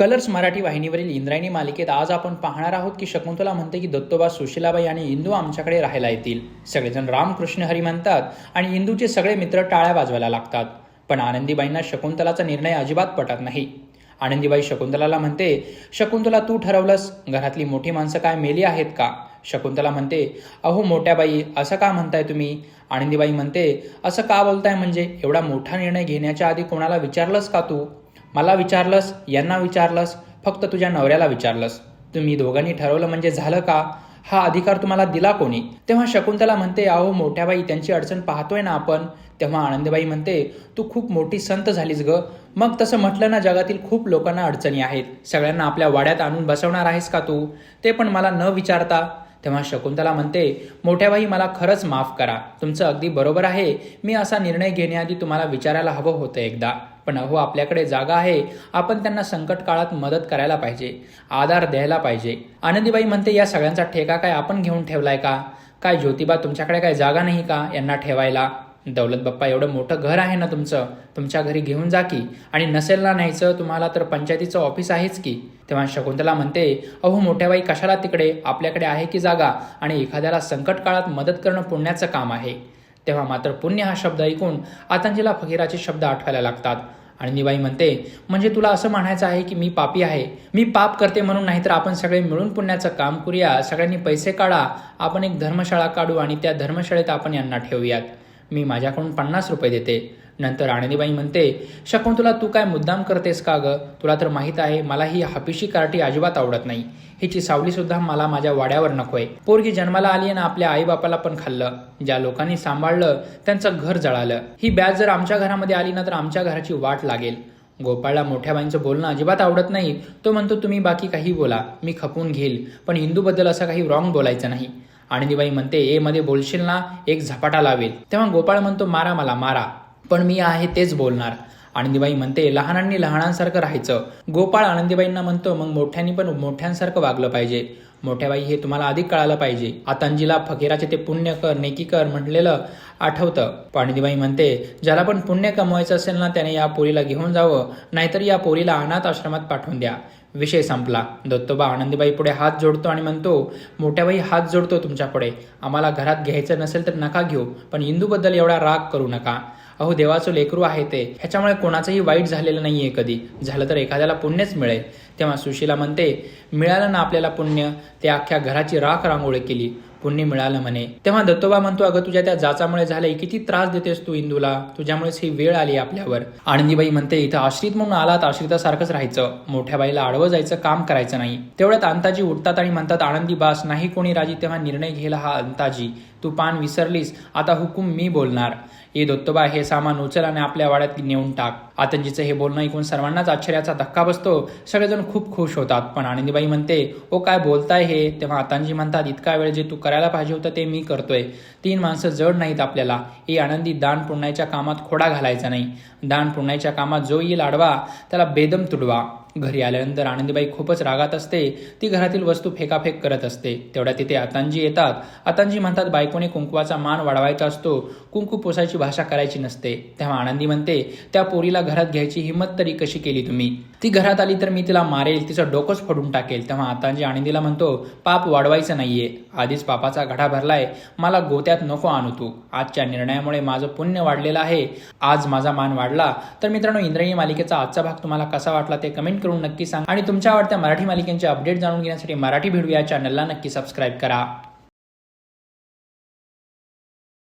Colours Marathi वाहिनीवरील इंद्रायणी मालिकेत आज आपण पाहणार आहोत की शकुंतला म्हणते की दत्तोबा सुशीलाबाई आणि इंदू आमच्याकडे राहायला येतील. सगळेजण रामकृष्ण हरी म्हणतात आणि इंदूचे सगळे मित्र टाळ्या वाजवायला लागतात. पण आनंदीबाईंना शकुंतलाचा निर्णय अजिबात पटत नाही. आनंदीबाई शकुंतलाला म्हणते शकुंतला तू ठरवलंस? घरातली मोठी माणसं काय मेली आहेत का? शकुंतला म्हणते अहो मोठ्या बाई असं का म्हणताय तुम्ही? आनंदीबाई म्हणते असं का बोलताय म्हणजे? एवढा मोठा निर्णय घेण्याच्या आधी कोणाला विचारलंस का तू? मला विचारलंस यांना विचारलंस फक्त तुझ्या नवऱ्याला विचारलंस. तुम्ही दोघांनी ठरवलं म्हणजे झालं का? हा अधिकार तुम्हाला दिला कोणी? तेव्हा शकुंतला म्हणते अहो मोठ्या बाई त्यांची अडचण पाहतोय ना आपण. तेव्हा आनंदबाई म्हणते तू खूप मोठी संत झालीस ग. मग तसं म्हटलं ना जगातील खूप लोकांना अडचणी आहेत. सगळ्यांना आपल्या वाड्यात आणून बसवणार आहेस का तू? ते पण मला न विचारता. तेव्हा शकुंतला म्हणते मोठ्या बाई मला खरंच माफ करा. तुमचं अगदी बरोबर आहे. मी असा निर्णय घेण्याआधी तुम्हाला विचारायला हवं होतं एकदा. पण अहो आपल्याकडे जागा आहे. आपण त्यांना संकट काळात मदत करायला पाहिजे. आधार द्यायला पाहिजे. आनंदीबाई म्हणते या सगळ्यांचा ठेका काय आपण घेऊन ठेवलाय का? काय ज्योतिबा तुमच्याकडे काय जागा नाही का यांना ठेवायला? दौलत बाप्पा एवढं मोठं घर आहे ना तुमचं? तुमच्या घरी घेऊन जा की. आणि नसेल ना न्यायचं तुम्हाला तर पंचायतीचं ऑफिस आहेच की. तेव्हा शकुंतला म्हणते अहो मोठ्याबाई कशाला तिकडे? आपल्याकडे आहे की जागा? आणि एखाद्याला संकट काळात मदत करणं पुण्याचं काम आहे. तेव्हा मात्र पुण्य हा शब्द ऐकून आतंजीला फकीराचे शब्द आठवायला लागतात. आणि निबाई म्हणते म्हणजे तुला असं म्हणायचं आहे की मी पापी आहे? मी पाप करते म्हणून नाही तर आपण सगळे मिळून पुण्याचं काम करूया? सगळ्यांनी पैसे काढा? आपण एक धर्मशाळा काढू आणि त्या धर्मशाळेत आपण यांना ठेवूयात. मी माझ्याकडून पन्नास रुपये देते. नंतर आनंदीबाई म्हणते शकुंतला तू काय मुद्दाम करतेस का ग? तुला तर माहीत आहे मला ही हापिशी कार्टी अजिबात आवडत नाही. हिची सावली सुद्धा मला माझ्या वाड्यावर नकोय. पोरगी जन्माला आली ना आपल्या आई बापाला पण खाल्लं. ज्या लोकांनी सांभाळलं त्यांचं घर जळालं. ही बॅच जर आमच्या घरामध्ये आली ना तर आमच्या घराची वाट लागेल. गोपाळला मोठ्या बाईंचं बोलणं अजिबात आवडत नाही. तो म्हणतो तुम्ही बाकी काही बोला मी खपून घेईल. पण हिंदूबद्दल असं काही रॉंग बोलायचं नाही. आनंदीबाई म्हणते ए मध्ये बोलशील ना एक झपाटा लावेल. तेव्हा गोपाळ म्हणतो मारा मला मारा. पण मी आहे तेच बोलणार. आनंदीबाई म्हणते लहानांनी लहानांसारखं राहायचं. गोपाळ आनंदीबाईंना म्हणतो मग मोठ्यांनी पण मोठ्यांसारखं वागलं पाहिजे. मोठ्याबाई हे तुम्हाला अधिक कळालं पाहिजे. आतांजीला फकीराचे ते पुण्य कर नेकी कर म्हटलेलं आठवतं. पाणीदिबाई म्हणते ज्याला पण पुण्य कमवायचं असेल ना त्याने या पोरीला घेऊन जावं. नाहीतर या पोरीला अनाथ आश्रमात पाठवून द्या. विषय संपला. दत्तोबा आनंदीबाई पुढे हात जोडतो आणि म्हणतो मोठ्याबाई हात जोडतो तुमच्यापुढे. आम्हाला घरात घ्यायचं नसेल तर नका घेऊ पण इंदूबद्दल एवढा राग करू नका. अहो देवाचं लेकरू आहे ते. ह्याच्यामुळे कोणाचंही वाईट झालेलं नाहीये कधी. झालं तर एखाद्याला पुण्यच मिळेल. तेव्हा सुशीला म्हणते मिळालं ना आपल्याला पुण्य? ते अख्ख्या घराची राख रांगोळी केली. पुण्य मिळालं म्हणे. तेव्हा दत्तोबा म्हणतो अगं तुझ्या त्या जाचामुळे झालंय किती त्रास देतेस तू इंदूला? तुझ्यामुळेच ही वेळ आली आपल्यावर. आनंदीबाई म्हणते इथं आश्रित म्हणून आलात आश्रितासारखंच राहायचं. मोठ्या बाईला आडवं जायचं काम करायचं नाही. तेवढ्यात अंताजी उठतात आणि म्हणतात आनंदी बास नाही कोणी राजी तेव्हा निर्णय घेला हा अंताजी. तू पान विसरलीस आता हुकूम मी बोलणार. ये दत्तोबा हे सामान उचल आणि आपल्या वाड्यात नेऊन टाक. आतंजीचं हे बोलणं ऐकून सर्वांनाच आश्चर्याचा धक्का बसतो. सगळेजण खूप खुश होतात. पण आनंदीबाई म्हणते ओ काय बोलताय हे? तेव्हा आतांजी म्हणतात इतका वेळ जे तू करायला पाहिजे होतं ते मी करतोय. तीन माणसं जड नाहीत आपल्याला. ही आनंदी दान पुण्याच्या कामात खोडा घालायचा नाही. दान पुण्याच्या कामात जो येईल आडवा त्याला बेदम तुडवा. घरी आल्यानंतर आनंदीबाई खूपच रागात असते. ती घरातील वस्तू फेकाफेक करत असते. तेवढ्या तिथे आतांजी येतात. आतांजी म्हणतात बायकोने कुंकवाचा मान वाढवायचा असतो. कुंकू पोसायची भाषा करायची नसते. तेव्हा आनंदी म्हणते त्या पोरीला घरात घ्यायची हिंमत तरी कशी केली तुम्ही? ती घरात आली तर मी तिला मारेल तिचं डोकंच फोडून टाकेल. तेव्हा आतांजी आनंदीला म्हणतो पाप वाढवायचं नाहीये. आधीच पापाचा घडा भरलाय. मला गोत्यात नको आणू तू. आजच्या निर्णयामुळे माझं पुण्य वाढलेलं आहे. आज माझा मान वाढला. तर मित्रांनो इंद्रायणी मालिकेचा आजचा भाग तुम्हाला कसा वाटला ते कमेंट करून नक्की सांगा. आणि तुमच्या आवडत्या मराठी मालिकेचे अपडेट जाणून घेण्यासाठी मराठी भिडू या चॅनलला नक्की सबस्क्राईब करा.